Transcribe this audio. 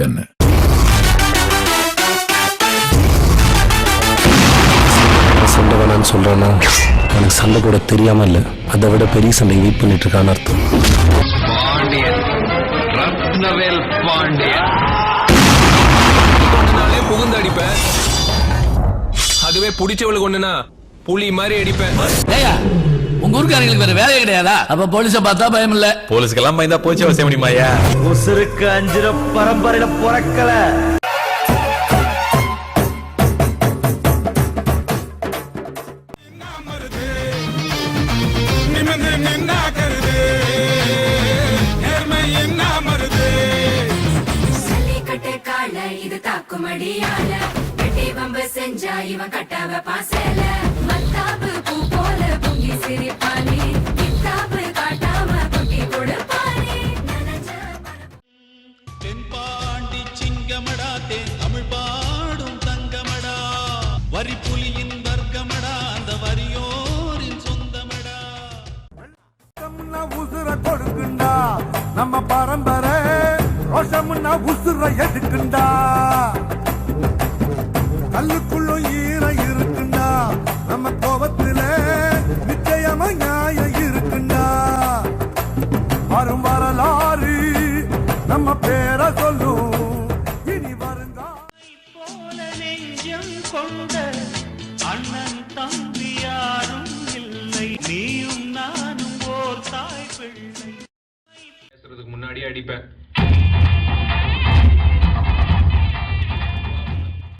ten. சண்டைவேணான்னு சொல்றேன்னா எனக்கு சண்டை கூட தெரியாம இல்ல. அதை விட பெரிய சண்டை வெயிட் பண்ணிட்டு இருக்கான் அர்த்தம். பாண்டியன். பாண்டியன். புகுந்து அடிப்பேன் அதுவே பிடிச்சவளுக்கு ஒண்ணுனா புலி மாதிரி அடிப்பேன் உங்க ஊருக்காரங்களுக்கு வேற வேலையே கிடையாதா? அப்ப போலீஸ பார்த்தா பயம் இல்ல. போலீஸ்க்கெல்லாம் பயந்தா போச்சு அவசியம் முடியுமாயா உசுருக்கு அஞ்சுற பரம்பரையில பிறக்கல. இது தாக்குமடியால. வெட்டி வம்பு செஞ்சா இவன் கட்டாவ பாசல. உசுர கொடுக்குண்டா. நம்ம பரம்பரை ரோஷம்னா உசுர எடுக்குண்டா. கல்லுக்குள்ளும் ஈர இருக்குண்டா. நம்ம கோபத்துல நிச்சயமா நியாயம் இருக்குண்டா. வரும் வரலாறு நம்ம பேரை சொல்லும். இனி வருங்கா போல நெஞ்சம் கொண்ட அண்ணன் தம்பி யாரும் போடுறதுக்கு முன்னாடியே அடிப்பேன்.